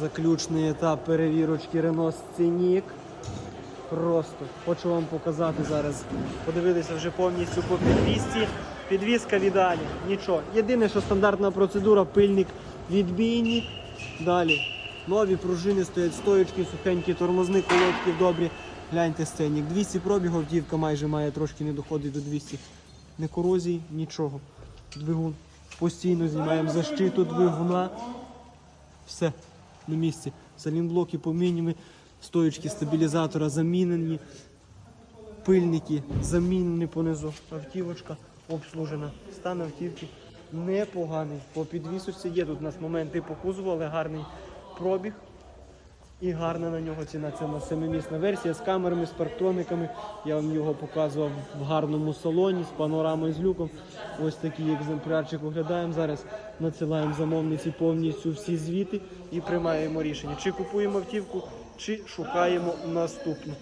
Заключний етап перевірочки Renault Scenic. Просто хочу вам показати зараз. Подивитися вже повністю по підвісці. Підвіска в ідеалі, нічого. Єдине, що стандартна процедура, пильник, відбійник. Далі. Нові пружини стоять, стоючки, сухенькі, тормозні колодки добрі. Гляньте сценік. 200 пробігів, автівка майже має трошки не доходить до 200. Не корозії, нічого. Двигун. Постійно знімаємо защиту двигуна. Все на місці. Салінблоки поміняні, стоїчки стабілізатора замінені, пильники замінені понизу. Автівочка обслужена. Стан автівки непоганий. По підвісочці є тут у нас моменти по кузову, але гарний пробіг. І гарна на нього ціна. Це на семимісна версія з камерами, з парктрониками. Я вам його показував в гарному салоні з панорамою з люком. Ось такий екземплярчик оглядаємо. Зараз надсилаємо замовниці повністю всі звіти і приймаємо рішення, чи купуємо автівку, чи шукаємо наступну.